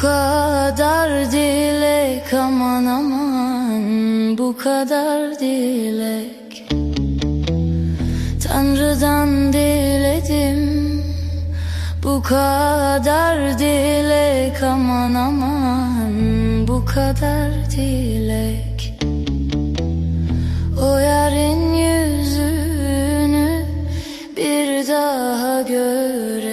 kadar dilek aman aman bu kadar dilek. Tanrı'dan diledim bu kadar dilek aman aman bu kadar dilek. O yarın yüzünü bir daha görek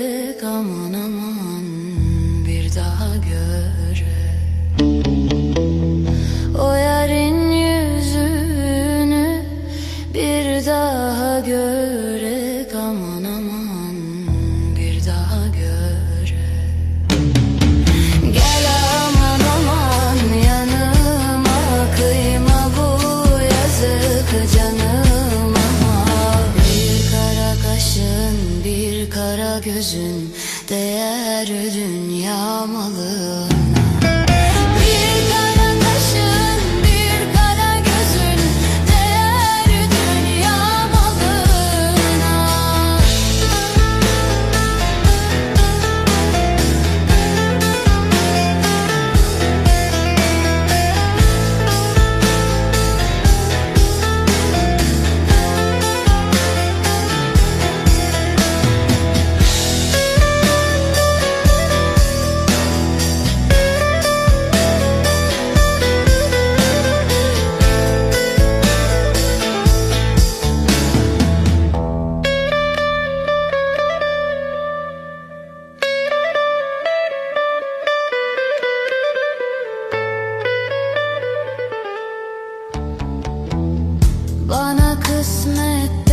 görek aman aman bir daha görek. Gel aman aman yanıma kıyma bu yazık canıma. Bir kara kaşın bir kara gözün değer dünya malına Bana kısmet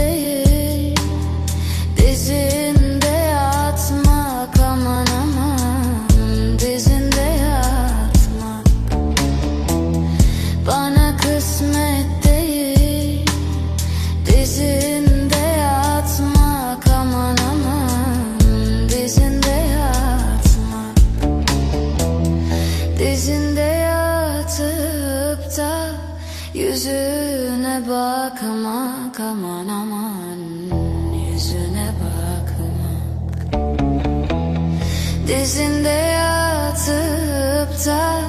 yüzüne bakmak aman aman. Yüzüne bakmak. Dizinde yatıp da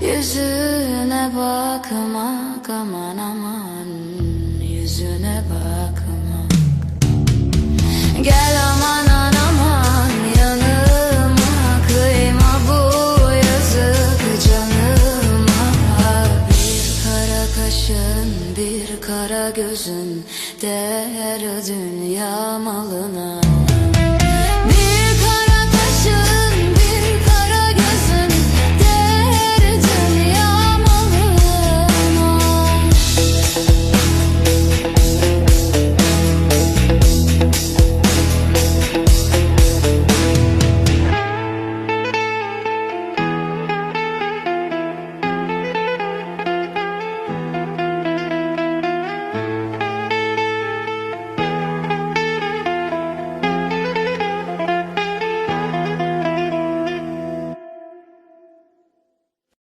yüzüne bakmak. Aman aman yüzüne bakmak. Gel bir kara gözün değer dünya malına